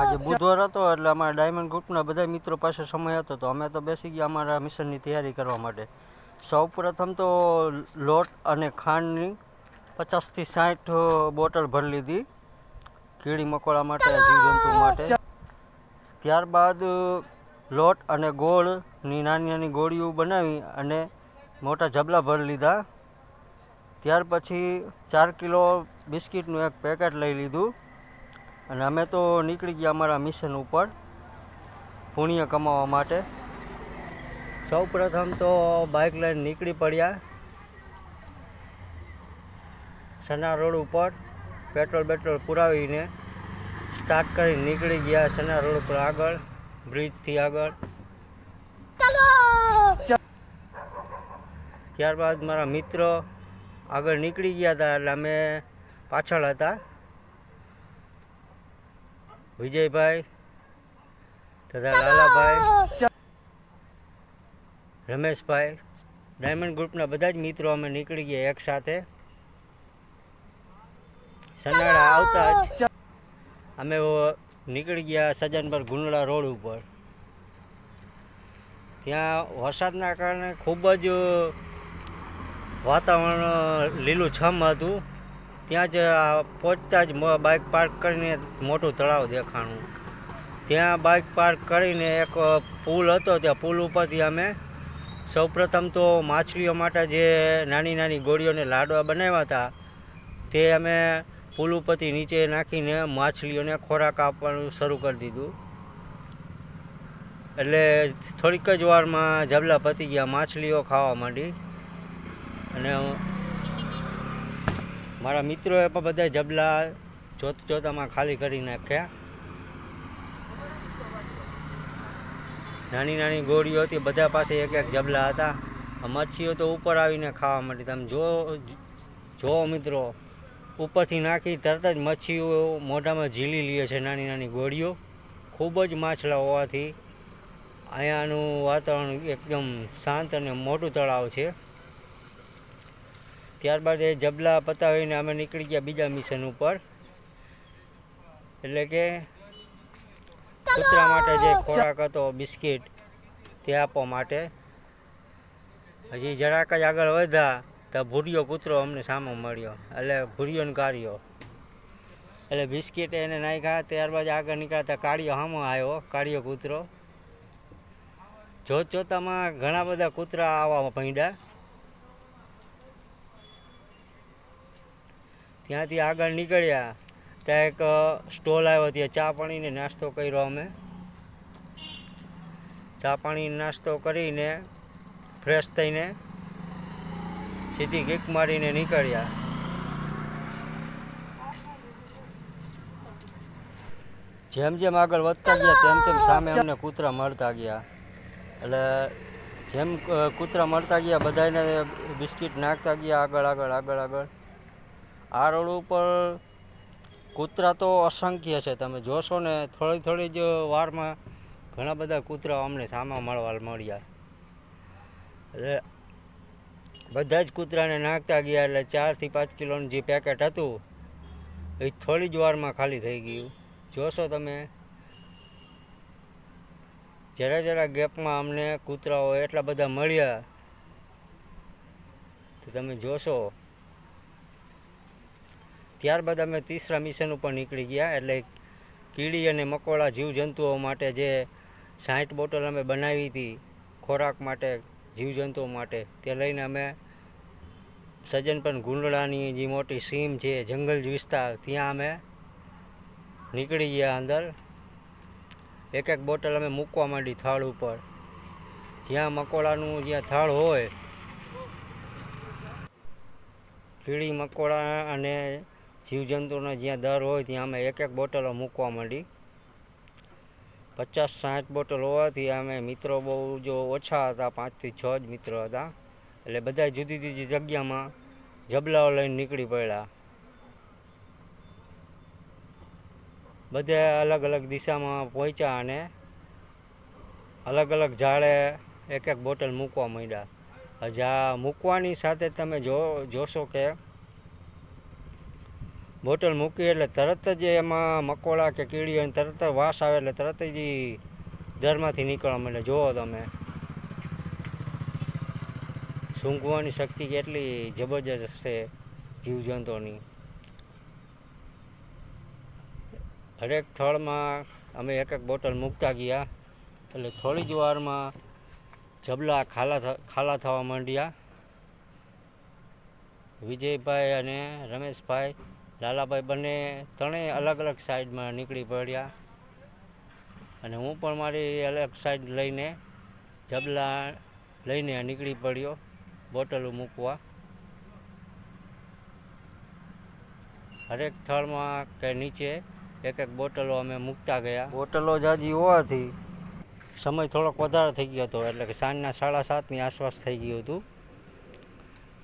આજે બુધવાર હતો એટલે અમારા ડાયમંડ ગ્રુપના બધા મિત્રો પાસે સમય હતો તો અમે તો બેસી ગયા અમારા મિશનની તૈયારી કરવા માટે. સૌ પ્રથમ તો લોટ અને ખાંડની પચાસથી સાઠ બોટલ ભરી લીધી કીડી મકોડા માટે, જીવજંતુ માટે. ત્યારબાદ લોટ અને ગોળની નાની નાની ગોળીઓ બનાવી અને મોટા જબલા ભરી લીધા. ત્યાર પછી ચાર કિલો બિસ્કિટનું એક પેકેટ લઈ લીધું. અને અમે તો નીકળી ગયા અમારા મિશન ઉપર પુણ્ય કમાવા માટે. સૌ પ્રથમ તો બાઇક લઈને નીકળી પડ્યા. સના રોડ ઉપર પેટ્રોલ બેટ્રોલ પુરાવીને સ્ટાર્ટ કરી નીકળી ગયા સના રોડ ઉપર આગળ બ્રિજથી આગળ. ત્યારબાદ મારા મિત્ર આગળ નીકળી ગયા હતા એટલે અમે પાછળ હતા. વિજયભાઈ, તથા લાલાભાઈ, રમેશભાઈ, ડાયમંડ ગ્રુપના બધા જ મિત્રો અમે નીકળી ગયા એક સાથે. સનાડા આવતા જ અમે નીકળી ગયા સજ્જનપર ગુંડળા રોડ ઉપર. ત્યાં વરસાદના કારણે ખૂબ જ વાતાવરણ લીલું છમ હતું. ત્યાં જ પહોંચતા જ બાઇક પાર્ક કરીને મોટું તળાવ દેખાણું. ત્યાં બાઇક પાર્ક કરીને એક પુલ હતો, ત્યાં પુલ ઉપરથી અમે સૌપ્રથમ તો માછલીઓ માટે જે નાની નાની ગોળીઓને લાડવા બનાવ્યા હતા, તે અમે પુલ ઉપરથી નીચે નાખીને માછલીઓને ખોરાક આપવાનું શરૂ કરી દીધું. એટલે થોડીક જ વારમાં જબલા પતી ગયા માછલીઓ ખાવા માંડી. અને મારા મિત્રોએ પણ બધા જબલા જોત જોતામાં ખાલી કરી નાખ્યા. નાની નાની ગોળીઓ હતી, બધા પાસે એક એક જબલા હતા. મચ્છીઓ તો ઉપર આવીને ખાવા માંડી. તમે જો જો મિત્રો, ઉપરથી નાખી તરત જ મચ્છીઓ મોઢામાં ઝીલી લે છે નાની નાની ગોળીઓ. ખૂબ જ માછલા હોવાથી અહીંયાનું વાતાવરણ એકદમ શાંત અને મોટું તળાવ છે. ત્યારબાદ એ જબલા પતાવીને અમે નીકળી ગયા બીજા મિશન ઉપર. એટલે કે કૂતરા માટે જે ખોરાક હતો, બિસ્કિટ, તે આપવા માટે. હજી જરાક જ આગળ વધ્યા તો ભૂરિયો કૂતરો અમને સામો મળ્યો. એટલે ભૂરિયોને કાઢ્યો એટલે બિસ્કિટ એને નાખ્યા, ત્યારબાદ આગળ નીકળતા કાળિયો સામો આવ્યો, કાળિયો કૂતરો. જોત જોતામાં ઘણા બધા કૂતરા આવવા માંડ્યા ત્યાંથી આગળ નીકળ્યા, ત્યાં એક સ્ટોલ આવ્યો ત્યાં, ચા પાણીને નાસ્તો કર્યો અમે. ચા પાણી નાસ્તો કરીને ફ્રેશ થઈને, સીધી કિક મારીને નીકળ્યા. જેમ જેમ આગળ વધતા ગયા, તેમ તેમ સામે અમને કૂતરા મળતા ગયા. એટલે, જેમ કૂતરા મળતા ગયા બધાને બિસ્કિટ નાખતા ગયા, આગળ આગળ આગળ આગળ. આ રોડ ઉપર કૂતરા તો અસંખ્ય છે. તમે જોશો ને, થોડી થોડી જ વારમાં ઘણા બધા કૂતરા અમને સામા મળવા મળ્યા. એટલે બધા જ કૂતરાને નાખતા ગયા, એટલે ચારથી પાંચ કિલોનું જે પેકેટ હતું, એ થોડી જ વારમાં ખાલી થઈ ગયું. જોશો તમે, જરા જરા ગેપમાં અમને કૂતરાઓ એટલા બધા મળ્યા. તો તમે જોશો ત્યારબાદ અમે તીસરા મિશન ઉપર નીકળી ગયા, એટલે કીડી અને મકોડા જીવજંતુઓ માટે જે સાઠ બોટલ અમે બનાવી હતી ખોરાક માટે, જીવજંતુઓ માટે, તે લઈને અમે સજ્જનપન ગુંડળાની જે મોટી સીમ છે, જંગલ વિસ્તાર, ત્યાં અમે નીકળી ગયા અંદર. એક એક બોટલ અમે મૂકવા માંડી થાળ ઉપર. જ્યાં મકોડાનું જ્યાં થાળ હોય, કીડી, મકોડા અને જીવજંતુનો જ્યાં દર હોય ત્યાં અમે એક એક બોટલો મૂકવા માંડી. પચાસ સાઠ બોટલ હોવાથી અમે મિત્રો બહુ જો ઓછા હતા, પાંચથી છ જ મિત્રો હતા. એટલે બધા જુદી જુદી જગ્યામાં જબલાઓ લઈને નીકળી પડ્યા. બધે અલગ અલગ દિશામાં પહોંચ્યા અને અલગ અલગ ઝાડે એક એક બોટલ મૂકવા માંડ્યા. જા મૂકવાની સાથે તમે જો જોશો કે બોટલ મૂકી એટલે તરત જ એમાં મકોડા કે કીડી હોય તરત જ વાસ આવે એટલે તરત જ દરમાંથી નીકળવા માંડે. જુઓ તમે. સૂંઘવાની શક્તિ કેટલી જબરજસ્ત છે જીવજંતુઓની. હરેક થળમાં અમે એક એક બોટલ મૂકતા ગયા. એટલે થોડી જ વારમાં જબલા ખાલા ખાલા થવા માંડ્યા. વિજયભાઈ અને રમેશભાઈ લાલાભાઈ બંને ત્રણેય અલગ અલગ સાઈડમાં નીકળી પડ્યા. અને હું પણ મારી અલગ સાઈડ લઈને જબલા લઈને નીકળી પડ્યો બોટલો મૂકવા. હરેક થળમાં કે નીચે એક એક બોટલો અમે મૂકતા ગયા. બોટલો જાજી હોવાથી. સમય થોડોક વધારે થઈ ગયો હતો એટલે કે સાંજના સાડા સાતની આસપાસ થઈ ગયું હતું.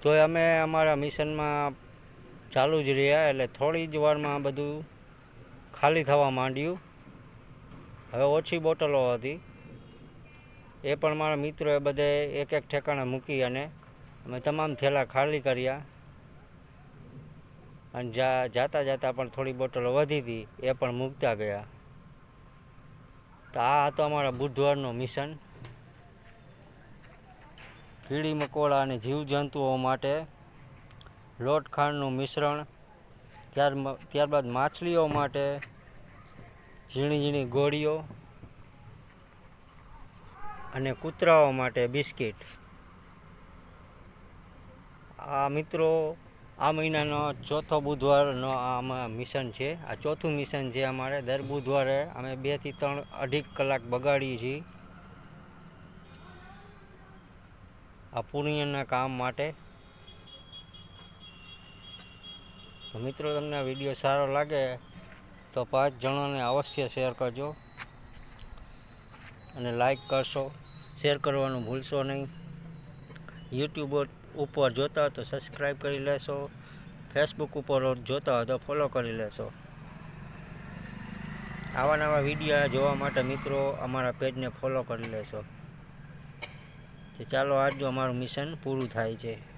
તોય અમે અમારા મિશનમાં ચાલુ જ રહ્યા એટલે થોડી જ વારમાં આ બધું ખાલી થવા માંડ્યું. હવે ઓછી બોટલો હતી. એ પણ મારા મિત્રોએ બધે એક એક ઠેકાણે મૂકી અને અમે તમામ થેલા ખાલી કર્યા. અને જા, જાતા જાતા પણ થોડી બોટલો વધી હતી, એ પણ મૂકતા ગયા. તો આ હતો અમારા બુધવારનો મિશન. કીડી મકોડા અને જીવજંતુઓ માટે લોટ ખાંડનું મિશ્રણ, ત્યાર ત્યારબાદ માછલીઓ માટે ઝીણી ઝીણી ગોળીઓ અને કૂતરાઓ માટે બિસ્કિટ. આ મિત્રો, આ મહિનાનો ચોથો બુધવારનો આ મિશન છે. આ ચોથું મિશન છે અમારે. દર બુધવારે અમે બેથી ત્રણ અઢી કલાક બગાડીએ છીએ. આ પુણ્યના કામ માટે તો મિત્રો, તમને વીડિયો સારો લાગે તો પાંચ જણાને અવશ્ય શેર કરજો અને લાઈક કરશો, શેર કરવાનું ભૂલશો નહીં. યુટ્યુબ ઉપર જોતા તો સબસ્ક્રાઈબ કરી લેશો, ફેસબુક ઉપર જોતા હોય તો ફોલો કરી લેશો. આવા નવા વીડિયો જોવા માટે મિત્રો, અમારા પેજને ફોલો કરી લેશો. ચાલો, આજનું અમારું મિશન પૂરું થાય છે.